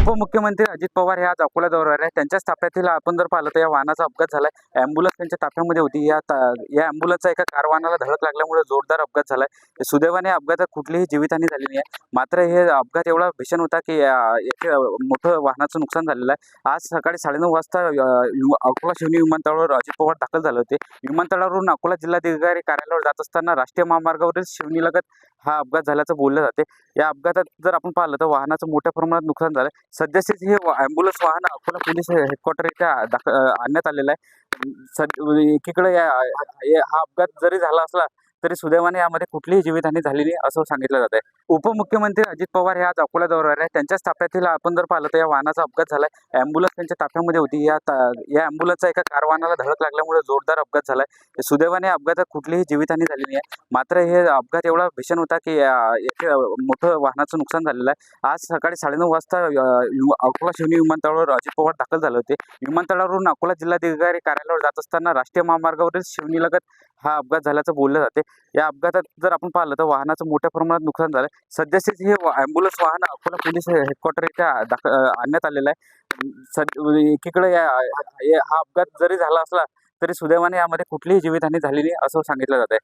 उपमुख्यमंत्री अजित पवार हे आज अकोला दौऱ्यावर आहे त्यांच्याच ताफ्यातील आपण जर पाहिलं तर या वाहनाचा अपघात झालाय. अँब्युलन्स त्यांच्या ताफ्यामध्ये होती. या या अँब्युलन्सचा एका कार वाहनाला धडक लागल्यामुळे जोरदार अपघात झालाय. सुदैवाने अपघातात कुठलीही जीवितहानी झाली नाही. आहे मात्र हे अपघात एवढा भीषण होता की एक मोठं वाहनाचं नुकसान झालेलं आहे. आज सकाळी साडेनऊ वाजता अकोला शिवनी विमानतळावर अजित पवार दाखल झाले होते. विमानतळावरून अकोला जिल्हाधिकारी कार्यालयावर जात असताना राष्ट्रीय महामार्गावरील शिवनीलगत हा अपघात झाल्याचं बोललं जाते. या अपघातात जर आपण पाहिलं तर वाहनाचं मोठ्या प्रमाणात नुकसान झालं सध्याचे हे ॲम्ब्युलन्स वाहन अकोला पोलीस हेडक्वार्टर इथे दाख आणण्यात आलेलं आहे. सद एकीकडे या- हा अपघात जरी झाला असला तरी सुदैवाने यामध्ये कुठलीही जीवितहानी झालेली नाही असं सांगितलं जात आहे. उपमुख्यमंत्री अजित पवार हे आज अकोला दौऱ्यावर आहे त्यांच्याच ताफ्यातील आपण जर पाहिलं तर या वाहनाचा अपघात झालाय. अँब्युलन्स त्यांच्या ताफ्यामध्ये होती. या ता- या अँब्युलन्सचा एका कार वाहनाला धडक लागल्यामुळे जोरदार अपघात झालाय. सुदैवाने अपघातात कुठलीही जीवितहानी झालेली नाही आहे मात्र हे अपघात एवढा भीषण होता की याचे एक मोठं वाहनाचं नुकसान झालेलं आहे. आज सकाळी साडेनऊ वाजता अकोला शिवनी विमानतळावर अजित पवार दाखल झाले होते. विमानतळावरून अकोला जिल्हाधिकारी कार्यालयावर जात असताना राष्ट्रीय महामार्गावरील शिवनीलगत हा अपघात झाल्याचं बोललं जाते. या अपघातात जर आपण पाहिलं तर वाहनाचं मोठ्या प्रमाणात नुकसान झालं सध्याचे हे ॲम्ब्युलन्स वाहन अकोला पोलीस हेडक्वार्टर इथे दाख आणण्यात आलेलं आहे. सद एकीकडे या- या- हा अपघात जरी झाला असला तरी सुदैवाने यामध्ये कुठलीही जीवितहानी झाली नाही असं सांगितलं जात आहे